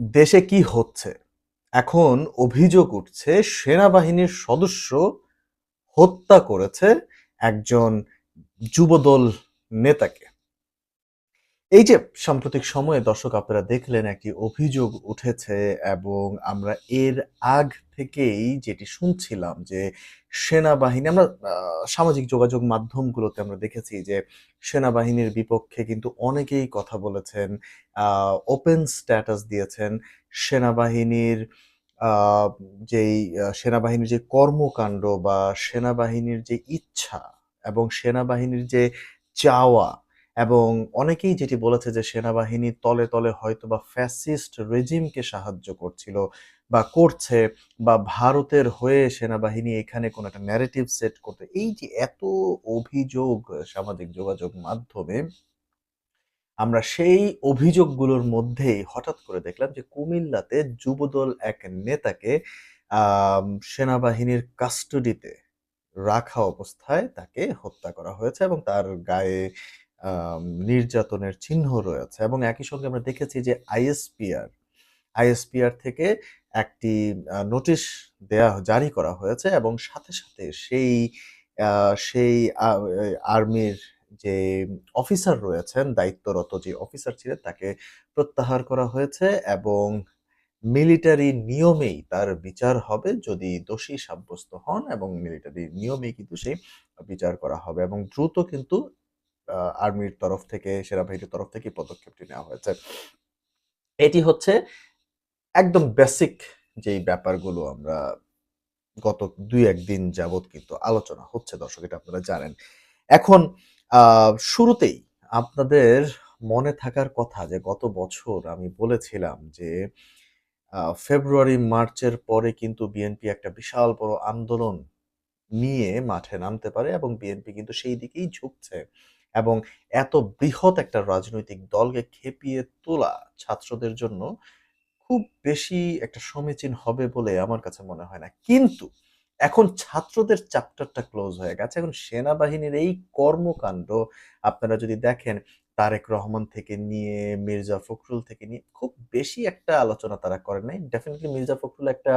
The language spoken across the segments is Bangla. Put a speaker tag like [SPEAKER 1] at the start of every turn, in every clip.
[SPEAKER 1] দেশে কি হচ্ছে? এখন অভিযোগ উঠছে সেনাবাহিনীর সদস্য হত্যা করেছে একজন যুবদল নেতাকে। এই যে সাম্প্রতিক সময়ে দর্শক আপনারা দেখলেন একটি অভিযোগ উঠেছে এবং আমরা এর আগ থেকেই যেটি শুনছিলাম যে সেনাবাহিনী, আমরা সামাজিক যোগাযোগ মাধ্যমগুলোতে আমরা দেখেছি যে সেনাবাহিনীর বিপক্ষে কিন্তু অনেকেই কথা বলেছেন ওপেন স্ট্যাটাস দিয়েছেন। সেনাবাহিনীর যেই সেনাবাহিনীর যে কর্মকাণ্ড বা সেনাবাহিনীর যে ইচ্ছা এবং সেনাবাহিনীর যে চাওয়া এবং অনেকেই যেটি বলেছে যে সেনাবাহিনী তলে তলে হয়তো বা ফ্যাসিস্ট রেজিমকে সাহায্য করছিল বা করছে বা ভারতের হয়ে সেনাবাহিনী এখানে কোনো একটা ন্যারেটিভ সেট করতে। এই যে এত অভিযোগ সামাজিক যোগাযোগ মাধ্যমে, আমরা সেই অভিযোগগুলোর মধ্যেই হঠাৎ করে দেখলাম যে কুমিল্লাতে যুবদল এক নেতাকে সেনাবাহিনীর কাস্টডিতে রাখা অবস্থায় তাকে হত্যা করা হয়েছে এবং তার গায়ে নির্যাতনের চিহ্ন রয়েছে এবং একই সঙ্গে আমরা দেখেছি যে আইএসপিআর আইএসপিআর থেকে একটি নোটিশ দেয়া, জারি করা হয়েছে এবং সাথে সাথে সেই সেই আর্মির যে অফিসার রয়েছেন, দায়িত্বরত যে অফিসার ছিলেন, তাকে প্রত্যাহার করা হয়েছে এবং মিলিটারি নিয়মেই তার বিচার হবে যদি দোষী সাব্যস্ত হন এবং মিলিটারি নিয়মেই কিন্তু সেই বিচার করা হবে এবং দ্রুত কিন্তু আর্মির তরফ থেকে, সেনাবাহিনীর তরফ থেকে পদক্ষেপটি নেওয়া হয়েছে। এটি হচ্ছে একদম বেসিক যেই ব্যাপারগুলো আমরা গত দুই একদিন যাবৎ কিন্তু আলোচনা হচ্ছে, দর্শক এটা আপনারা জানেন। এখন শুরুতেই আপনাদের মনে থাকার কথা যে গত বছর আমি বলেছিলাম যে ফেব্রুয়ারি, মার্চের পরে কিন্তু বিএনপি একটা বিশাল বড় আন্দোলন নিয়ে মাঠে নামতে পারে এবং বিএনপি কিন্তু সেই দিকেই ঝুঁকছে। এবং এত বৃহৎ একটা রাজনৈতিক দলকে খেপিয়ে তোলা ছাত্রদের জন্য খুব বেশি একটা সমীচীন হবে বলে আমার কাছে মনে হয় না। কিন্তু এখন ছাত্রদের চ্যাপ্টারটা ক্লোজ হয়ে গেছে। এখন সেনাবাহিনীর এই কর্মকাণ্ড আপনারা যদি দেখেন, তারেক রহমান থেকে নিয়ে, মির্জা ফখরুল থেকে নিয়ে খুব বেশি একটা আলোচনা তারা করেন নাই। ডেফিনেটলি মির্জা ফখরুল একটা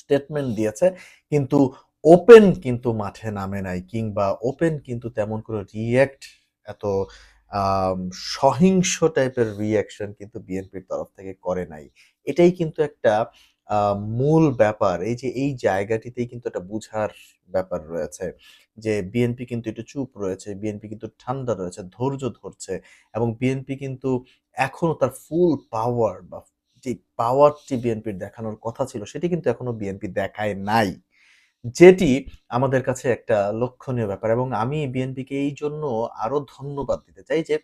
[SPEAKER 1] স্টেটমেন্ট দিয়েছে। কিন্তু ওপেন কিন্তু মাঠে নামে নাই কিংবা ওপেন কিন্তু তেমন কোনো রিয়্যাক্ট এত সহিংস টাইপের রিয়াকশন কিন্তু বিএনপির তরফ থেকে করে নাই। এটাই কিন্তু একটা মূল ব্যাপার। এই যে এই জায়গাটিতেই কিন্তু একটা বুঝার ব্যাপার রয়েছে যে বিএনপি কিন্তু একটু চুপ রয়েছে বিএনপি কিন্তু ঠান্ডা রয়েছে, ধৈর্য ধরছে এবং বিএনপি কিন্তু এখনও তার ফুল পাওয়ার বা যে পাওয়ারটি বিএনপির দেখানোর কথা ছিল, সেটি কিন্তু এখনও বিএনপি দেখায় নাই। যেটি আমাদের কাছে একটা লক্ষণীয় ব্যাপার এবং আমি বিএনপিকে এই জন্য আরও ধন্যবাদ দিতে চাই যে,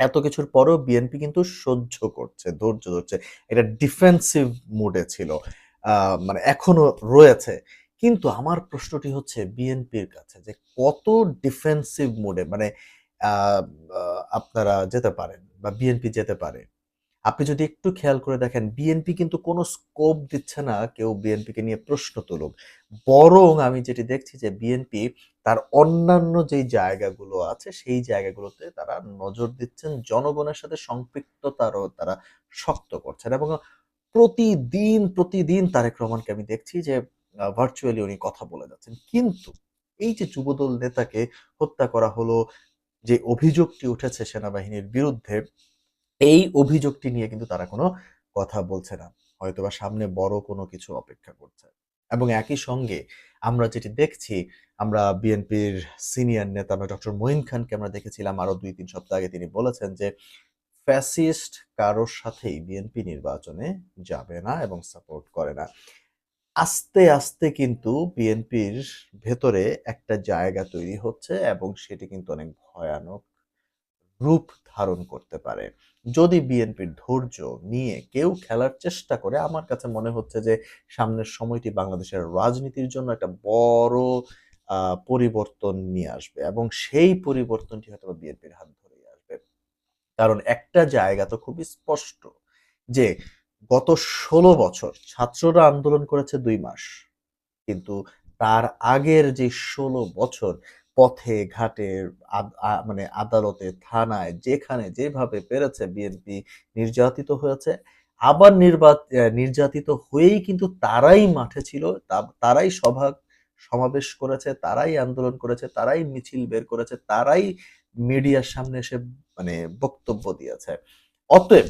[SPEAKER 1] এত কিছুর পরেও বিএনপি কিন্তু সহ্য করছে, ধৈর্য ধরছে। এটা ডিফেন্সিভ মোডে ছিল মানে এখনও রয়েছে। কিন্তু আমার প্রশ্নটি হচ্ছে বিএনপির কাছে যে, কত ডিফেন্সিভ মোডে মানে আপনারা যেতে পারেন বা বিএনপি যেতে পারে আপনি যদি একটু খেয়াল করে দেখেন বিএনপি কিন্তু কোনো স্কোপ দিচ্ছে না কেউ বিএনপিকে নিয়ে প্রশ্ন তুলুক। বরং আমি যেটি দেখছি যে বিএনপি তার অন্যান্য যেই জায়গাগুলো আছে, সেই জায়গাগুলোতে তারা নজর দিচ্ছেন, জনগণের সাথে সম্পৃক্ততারও তারা শক্ত করছেন এবং প্রতিদিন প্রতিদিন তারেক রহমানকে আমি দেখছি যে ভার্চুয়ালি উনি কথা বলে যাচ্ছেন। কিন্তু এই যে যুবদল নেতাকে হত্যা করা হলো, যে অভিযোগটি উঠেছে সেনাবাহিনীর বিরুদ্ধে এই অভিযোগটি নিয়ে কিন্তু তারা কোনো কথা বলছে না। হয়তোবা সামনে বড় কোনো কিছু অপেক্ষা করছে। এবং একই সঙ্গে আমরা যেটি দেখছি, আমরা বিএনপির সিনিয়র নেতা ডক্টর মঈন খানকে আমরা দেখেছিলাম আরও দুই, তিন সপ্তাহ আগে তিনি বলেছেন যে, ফ্যাসিস্ট কারোর সাথেই বিএনপি নির্বাচনে যাবে না এবং সাপোর্ট করে না। আস্তে আস্তে কিন্তু বিএনপির ভেতরে একটা জায়গা তৈরি হচ্ছে এবং সেটি কিন্তু অনেক ভয়ানক রূপ ধারণ করতে পারে। যদি বিএনপির ধৈর্য নিয়ে কেউ খেলার চেষ্টা করে, আমার কাছে মনে হচ্ছে যে সামনের সময়টি বাংলাদেশের রাজনীতির জন্য একটা বড় পরিবর্তন নিয়ে আসবে এবং সেই পরিবর্তনটি হয়তো বিএনপির হাত ধরেই আসবে। কারণ একটা জায়গা তো খুবই স্পষ্ট যে গত ষোলো বছর ছাত্ররা আন্দোলন করেছে দুই মাস। কিন্তু তার আগের যে ষোলো বছর পথে ঘাটে মানে আদালতে থানায় যেখানে যেভাবে পেরেছে বিএনপি নির্যাতিত হয়েছে আবার নির্বাত আহ, নির্যাতিত হয়েই কিন্তু তারাই মাঠে ছিল তারাই সভা সমাবেশ করেছে তারাই আন্দোলন করেছে তারাই মিছিল বের করেছে তারাই মিডিয়ার সামনে এসে মানে বক্তব্য দিয়েছে। অতএব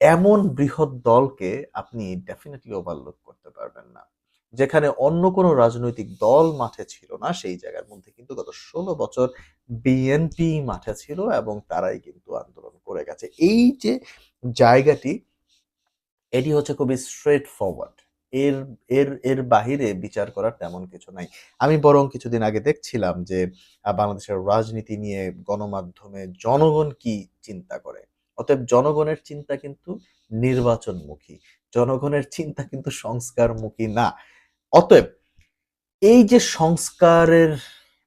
[SPEAKER 1] এমন বৃহৎ দলকে আপনি ডেফিনেটলি ওভারলুক করতে পারবেন না। যেখানে অন্য কোনো রাজনৈতিক দল মাঠে ছিল না সেই জায়গার মধ্যে কিন্তু গত ষোলো বছর বিএনপি মাঠে ছিল এবং তারাই কিন্তু আন্দোলন করে গেছে। এই যে জায়গাটি, এটি হচ্ছে খুবই স্ট্রেট ফরওয়ার্ড এর এর এর বাহিরে বিচার করার তেমন কিছু নাই। আমি বরং কিছুদিন আগে দেখছিলাম যে বাংলাদেশের রাজনীতি নিয়ে গণমাধ্যমে জনগণ কি চিন্তা করে? অতএব জনগণের চিন্তা কিন্তু নির্বাচনমুখী। জনগণের চিন্তা কিন্তু সংস্কারমুখী না। অতএব এই যে সংস্কারের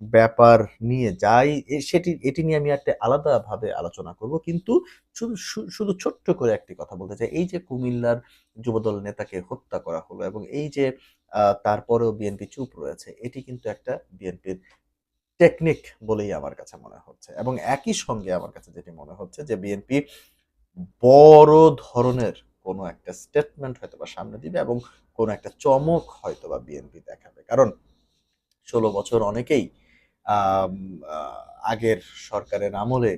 [SPEAKER 1] ব্যাপার নিয়ে যাই সেটি, এটি নিয়ে আমি একটা আলাদাভাবে আলোচনা করব। কিন্তু শুধু শুধু ছোট্ট করে একটি কথা বলতে চাই। এই যে কুমিল্লার যুবদল নেতাকে হত্যা করা হলো এবং এই যে তারপরেও বিএনপি চুপ রয়েছে, এটি কিন্তু একটা বিএনপির টেকনিক বলেই আমার কাছে মনে হচ্ছে। এবং একই সঙ্গে আমার কাছে যেটি মনে হচ্ছে যে বিএনপি বড় ধরনের কোনো একটা স্টেটমেন্ট হয়তো বা সামনে দিবে এবং কোনো একটা চমক হয়তো বা বিএনপি দেখাবে। কারণ ষোলো বছর অনেকেই আগের সরকারের আমলে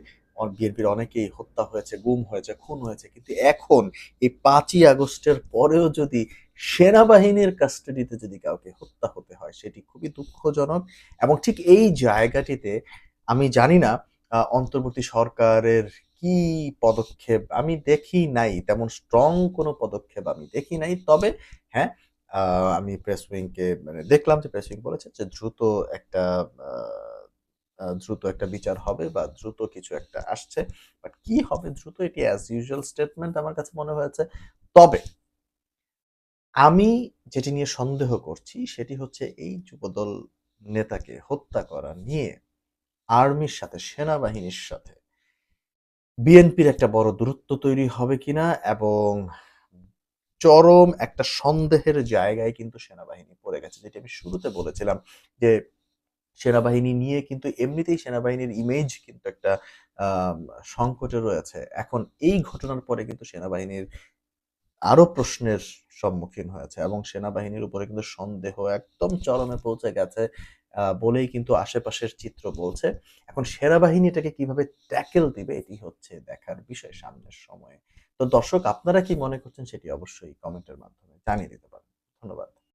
[SPEAKER 1] বিএনপির অনেকেই হত্যা হয়েছে, গুম হয়েছে, খুন হয়েছে, কিন্তু এখন এই পাঁচই আগস্টের পরেও যদি সেনাবাহিনীর কাস্টাডিতে যদি কাউকে হত্যা হতে হয়, সেটি খুবই দুঃখজনক এবং ঠিক এই জায়গাটিতে আমি জানি না অন্তর্বর্তী সরকারের কি পদক্ষেপ, আমি দেখি নাই, তেমন স্ট্রং কোনো পদক্ষেপ আমি দেখি নাই, তবে হ্যাঁ আমি প্রেস উইংকে মানে দেখলাম যে প্রেস উইং বলেছে যে দ্রুত একটা দ্রুত একটা বিচার হবে বা দ্রুত কিছু একটা আসছে। বাট কি হবে দ্রুত এটি অ্যাজ ইউজুয়াল স্টেটমেন্ট আমার কাছে মনে হয়েছে। তবে আমি যেটি নিয়ে সন্দেহ করছি সেটি হচ্ছে এই যুবদল নেতাকে হত্যা করা নিয়ে আর্মির সাথে, সেনাবাহিনীর সাথে, বিএনপির একটা বড় দূরত্ব তৈরি হবে কিনা এবং চরম একটা সন্দেহের জায়গায় কিন্তু সেনাবাহিনী পড়ে গেছে। যেটি আমি শুরুতে বলেছিলাম যে, সেনাবাহিনী নিয়ে কিন্তু এমনিতেই সেনাবাহিনীর ইমেজ কিন্তু একটা সংকটে রয়েছে। এখন এই ঘটনার পরে কিন্তু সেনাবাহিনীর আরও প্রশ্নের সম্মুখীন হয়েছে এবং সেনাবাহিনীর উপরে কিন্তু সন্দেহ একদম চরমে পৌঁছে গেছে বলেই কিন্তু আশেপাশের চিত্র বলছে। এখন সেনাবাহিনী এটাকে কীভাবে ট্যাকেল দিবে এটি হচ্ছে দেখার বিষয় সামনের সময়ে। তো দর্শক আপনারা কি মনে করছেন সেটি অবশ্যই কমেন্টের মাধ্যমে জানিয়ে দিতে পারেন। ধন্যবাদ।